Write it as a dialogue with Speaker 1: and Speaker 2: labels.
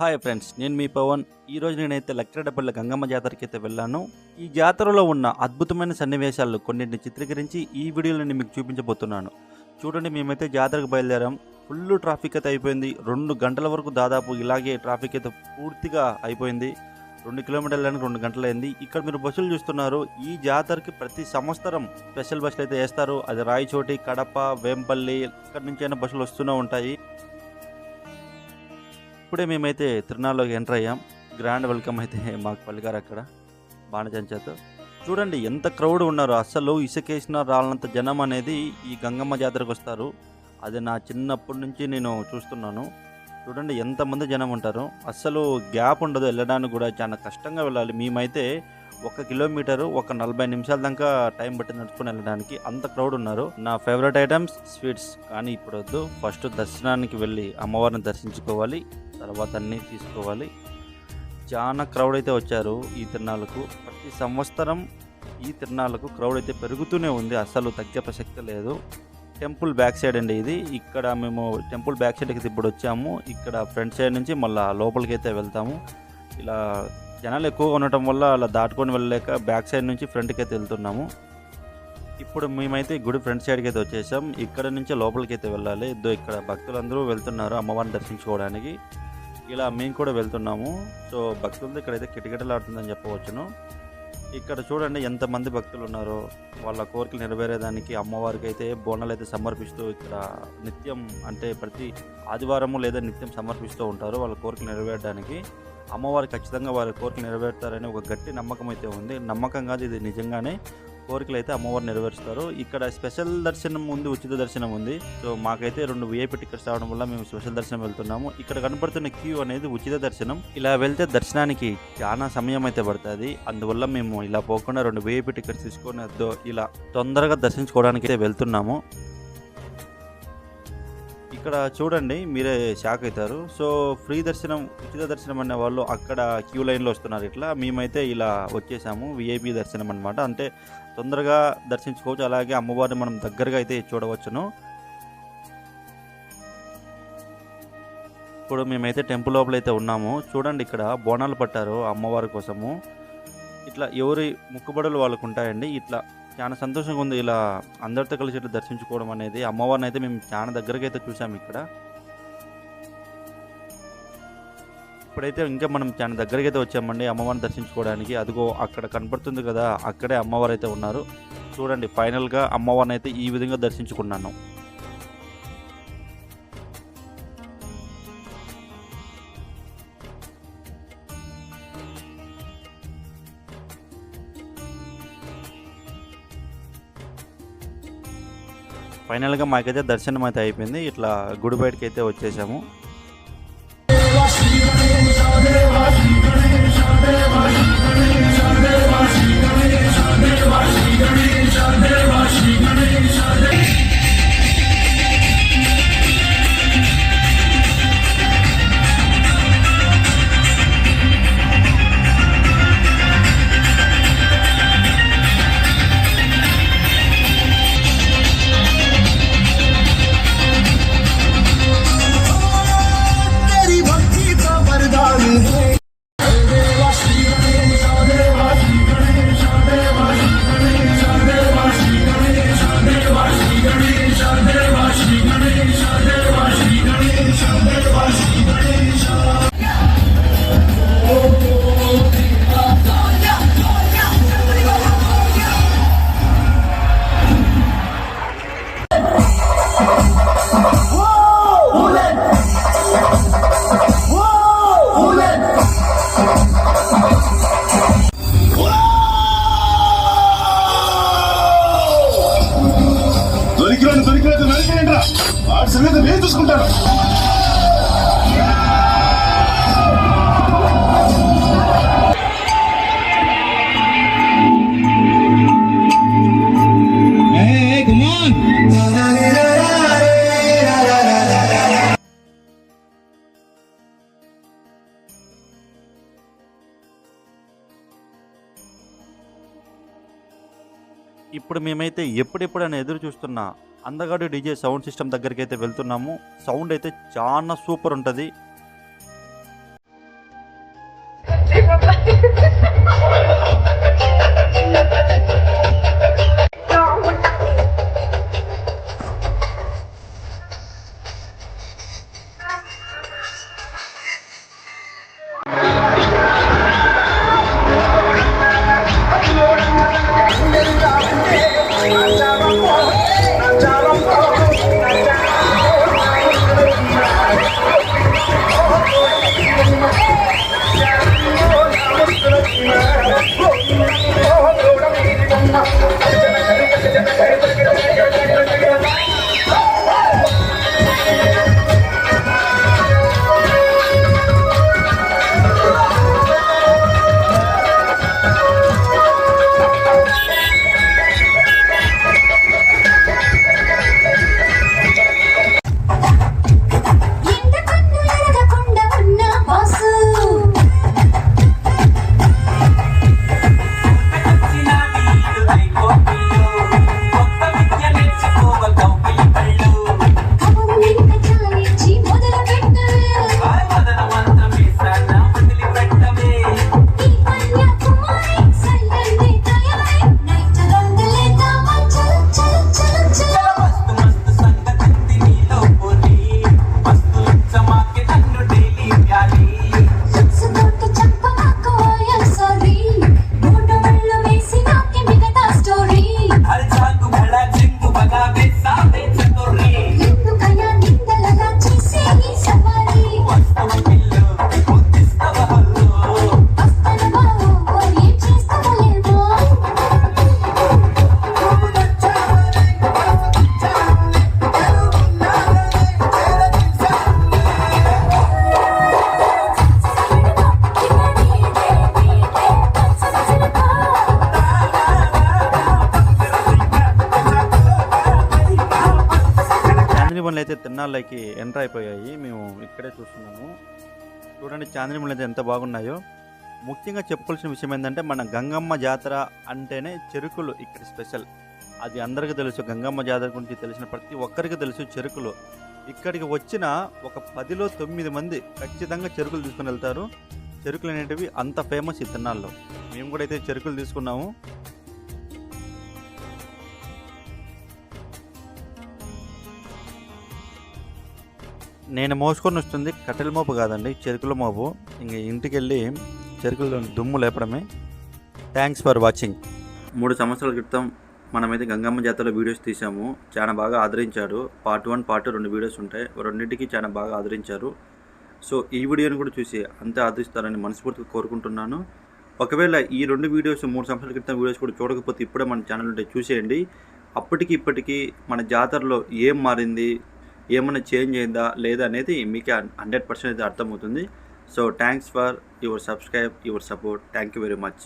Speaker 1: Hi friends నేను మీ పవన్. ఈరోజు నేనైతే లక్కిరెడ్డపల్లి గంగమ్మ జాతరకి అయితే వెళ్ళాను. ఈ జాతరలో ఉన్న అద్భుతమైన సన్నివేశాలు కొన్నింటిని చిత్రీకరించి ఈ వీడియోలో నేను మీకు చూపించబోతున్నాను. చూడండి మేమైతే జాతరకు బయలుదేరాం. ఫుల్ ట్రాఫిక్ అయితే అయిపోయింది. రెండు గంటల వరకు దాదాపు ఇలాగే ట్రాఫిక్ అయితే పూర్తిగా అయిపోయింది. రెండు కిలోమీటర్లని రెండు గంటలైంది ఇక్కడ మీరు బస్సులు చూస్తున్నారు. ఈ జాతరకి ప్రతి సంవత్సరం స్పెషల్ బస్సులు అయితే వేస్తారు. అది రాయచోటి కడప వేంపల్లి ఇక్కడ నుంచి అయినా బస్సులు వస్తూనే ఉంటాయి. ఇప్పుడే మేమైతే తిరునాళ్ళలోకి ఎంటర్ అయ్యాం. గ్రాండ్ వెల్కమ్ అయితే మాకు పలికారు అక్కడ బాణచంచాతో చూడండి ఎంత క్రౌడ్ ఉన్నారు. అస్సలు ఇసుకేసిన రాళ్ళంత జనం అనేది ఈ గంగమ్మ జాతరకు వస్తారు. అది నా చిన్నప్పటి నుంచి నేను చూస్తున్నాను. చూడండి ఎంతమంది జనం ఉంటారు. అస్సలు గ్యాప్ ఉండదు వెళ్ళడానికి కూడా చాలా కష్టంగా వెళ్ళాలి. మేమైతే ఒక కిలోమీటరు ఒక నలభై నిమిషాల దాకా టైం పట్టి నడుచుకుని వెళ్ళడానికి అంత క్రౌడ్ ఉన్నారు. నా ఫేవరెట్ ఐటమ్స్ స్వీట్స్. కానీ ఇప్పుడు వద్దు ఫస్ట్ దర్శనానికి వెళ్ళి అమ్మవారిని దర్శించుకోవాలి. తర్వాత అన్నీ తీసుకోవాలి. చాలా క్రౌడ్ అయితే వచ్చారు ఈ తిరణాలకు. ప్రతి సంవత్సరం ఈ తిరణాలకు క్రౌడ్ అయితే పెరుగుతూనే ఉంది. అస్సలు తగ్గే ప్రసక్తి లేదు. టెంపుల్ బ్యాక్ సైడ్ అండి ఇది. ఇక్కడ మేము టెంపుల్ బ్యాక్ సైడ్కి ఇప్పుడు వచ్చాము. ఇక్కడ ఫ్రంట్ సైడ్ నుంచి మళ్ళీ లోపలికి అయితే వెళ్తాము. ఇలా జనాలు ఎక్కువగా ఉండటం వల్ల అలా దాటుకొని వెళ్ళలేక బ్యాక్ సైడ్ నుంచి ఫ్రంట్కి అయితే వెళ్తున్నాము. ఇప్పుడు మేమైతే గుడి ఫ్రంట్ సైడ్కి అయితే వచ్చేసాం. ఇక్కడ నుంచి లోపలికి అయితే వెళ్ళాలి. ఇద్దరు ఇక్కడ భక్తులందరూ వెళ్తున్నారు అమ్మవారిని దర్శించుకోవడానికి. ఇలా మేము కూడా వెళ్తున్నాము. సో భక్తులతో ఇక్కడైతే కిటకిటలాడుతుందని చెప్పవచ్చును. ఇక్కడ చూడండి ఎంతమంది భక్తులు ఉన్నారో. వాళ్ళ కోరికలు నెరవేరేదానికి అమ్మవారికి అయితే బోనాలు అయితే సమర్పిస్తూ ఇక్కడ నిత్యం అంటే ప్రతి ఆదివారము లేదా నిత్యం సమర్పిస్తూ ఉంటారు వాళ్ళ కోరికలు నెరవేరడానికి. అమ్మవారు ఖచ్చితంగా వారి కోరికలు నెరవేరుతారని ఒక గట్టి నమ్మకం అయితే ఉంది. నమ్మకం కాదు ఇది నిజంగానే కోరికలు అయితే అమ్మవారు నెరవేరుస్తారు. ఇక్కడ స్పెషల్ దర్శనం ఉంది ఉచిత దర్శనం ఉంది. సో మాకైతే రెండు విఐపి టికెట్స్ రావడం వల్ల మేము స్పెషల్ దర్శనం వెళ్తున్నాము. ఇక్కడ కనపడుతున్న క్యూ అనేది ఉచిత దర్శనం. ఇలా వెళ్తే దర్శనానికి చాలా సమయం అయితే పడుతుంది. అందువల్ల మేము ఇలా పోకుండా రెండు విఐపి టికెట్స్ తీసుకొని ఇలా తొందరగా దర్శించుకోవడానికి అయితే వెళ్తున్నాము. ఇక్కడ చూడండి మీరే షాక్ అవుతారు. సో ఫ్రీ దర్శనం ఉచిత దర్శనం అనే వాళ్ళు అక్కడ క్యూ లైన్లో వస్తున్నారు ఇట్లా. మేమైతే ఇలా వచ్చేసాము విఐపి దర్శనం అనమాట అంటే తొందరగా దర్శించుకోవచ్చు. అలాగే అమ్మవారిని మనం దగ్గరగా అయితే చూడవచ్చును. ఇప్పుడు మేమైతే టెంపుల్ లోపల అయితే ఉన్నాము. చూడండి ఇక్కడ బోనాలు పట్టారు అమ్మవారి కోసము. ఇట్లా ఎవరి ముక్కుబడులు వాళ్ళకు ఉంటాయండి. ఇట్లా చాలా సంతోషంగా ఉంది ఇలా అందరితో కలిసి ఇట్లా దర్శించుకోవడం అనేది. అమ్మవారిని అయితే మేము చాలా దగ్గరగా అయితే చూసాము ఇక్కడ. ఇప్పుడైతే ఇంకా మనం చాలా దగ్గరికి అయితే వచ్చామండి అమ్మవారిని దర్శించుకోవడానికి. అదిగో అక్కడ కనపడుతుంది కదా అక్కడే అమ్మవారు అయితే ఉన్నారు. చూడండి ఫైనల్గా అమ్మవారిని అయితే ఈ విధంగా దర్శించుకున్నాను. ఫైనల్గా మాకైతే దర్శనం అయితే అయిపోయింది. ఇట్లా గుడి బయటకి అయితే వచ్చేసాము.
Speaker 2: तेरी
Speaker 3: వాడి సంగతి నేను చూసుకుంటాను
Speaker 1: ఇప్పుడు మేమైతే ఎప్పుడెప్పుడైనా ఎదురు చూస్తున్నా అందగాడు డీజే సౌండ్ సిస్టమ్ దగ్గరికి అయితే వెళ్తున్నాము. సౌండ్ అయితే చాలా సూపర్ ఉంటుంది. బండ్లు ఎంటర్ అయిపోయాయి. మేము ఇక్కడే చూస్తున్నాము. చూడండి చాందిని అయితే ఎంత బాగున్నాయో. ముఖ్యంగా చెప్పుకోవాల్సిన విషయం ఏంటంటే మన గంగమ్మ జాతర అంటేనే చెరుకులు ఇక్కడ స్పెషల్. అది అందరికీ తెలుసు. గంగమ్మ జాతర గురించి తెలిసిన ప్రతి ఒక్కరికి తెలుసు చెరుకులు. ఇక్కడికి వచ్చిన ఒక పదిలో తొమ్మిది మంది ఖచ్చితంగా చెరుకులు తీసుకుని వెళ్తారు. చెరుకులు అనేటివి అంత ఫేమస్ ఈ తిన్నాల్లో మేము కూడా అయితే చెరుకులు తీసుకున్నాము. నేను మోసుకొని వస్తుంది కట్టెల మోపు కాదండి చెరుకుల మోపు. ఇంక ఇంటికి వెళ్ళి చెరుకుల దుమ్ము లేపడమే. థ్యాంక్స్ ఫర్ వాచింగ్ మూడు సంవత్సరాల క్రితం మనమైతే గంగమ్మ జాతరలో వీడియోస్ తీసాము చాలా బాగా ఆదరించాడు. పార్ట్ వన్ పార్ట్ టూ రెండు వీడియోస్ ఉంటాయి. రెండింటికి చాలా బాగా ఆదరించారు. సో ఈ వీడియోని కూడా చూసి అంతే ఆదరిస్తారని మనస్ఫూర్తిగా కోరుకుంటున్నాను. ఒకవేళ ఈ రెండు వీడియోస్ మూడు సంవత్సరాల క్రితం వీడియోస్ కూడా చూడకపోతే ఇప్పుడే మన ఛానల్ ఉంటే చూసేయండి. అప్పటికి ఇప్పటికీ మన జాతరలో ఏం మారింది ఏమైనా చేంజ్ అయిందా లేదా అనేది మీకు హండ్రెడ్ పర్సెంట్ అయితే అర్థమవుతుంది. So thanks for your subscribe your support thank you very much